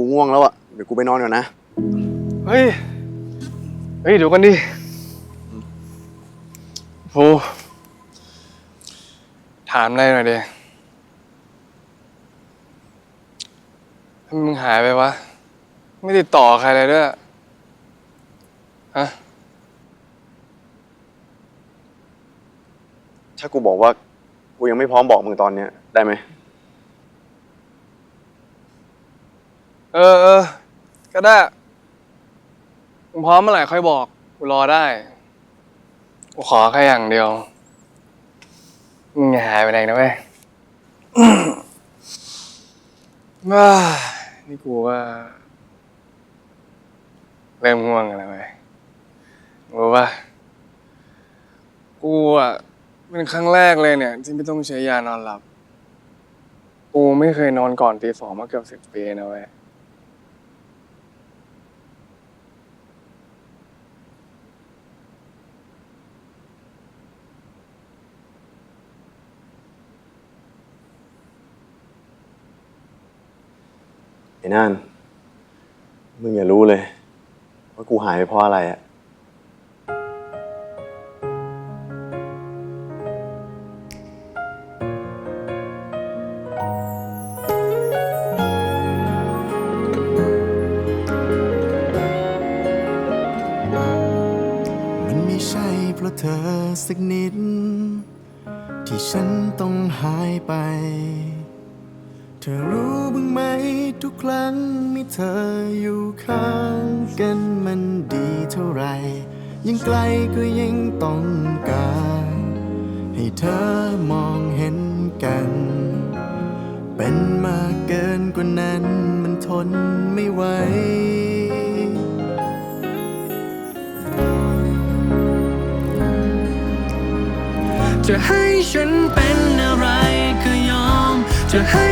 กูง่วงแล้วอะเดี๋ยวกูไปนอนก่อนนะ เฮ้ย เฮ้ยเดี๋ยวกันดิโหถามอะไรหน่อยดิทำไมมึงหายไปวะ ไม่ติดต่อใครเลยด้วย ฮะ ถ้ากูบอกว่า กูยังไม่พร้อมบอกมึงตอนเนี้ยได้ไหม ออเออ ก็ได้มึงพร้อมเมื่อไหร่ค่อยบอก กูรอได้ กูขอแค่อย่างเดียว มึงอย่าหายไปไหนนะเว้ยว้านี่กูว่าเริ่มง่วงกันแล้วเว้ยรู้ป่ะกูอะเป็นครั้งแรกเลยเนี่ย ที่ไม่ต้องใช้ยานอนหลับ กูไม่เคยนอนก่อนตีสองมาเกือบสิบปีนะเว้ย ไอ้นั่น มึงอย่ารู้เลย ว่ากูหายไปเพราะอะไรอะมันไม่ใช่เพราะเธอสักนิด ที่ฉันต้องหายไป ธอรู้บ้างไหมทุกครั้งมีเธออยู่ข้างกันมันดีเท่าไร ยิ่งไกลก็ยิ่งต้องการ ให้เธอมองเห็นกัน เป็นมากเกินกว่านั้นมันทนไม่ไหวจะให้ฉันเป็นอะไรก็ยอมจะให้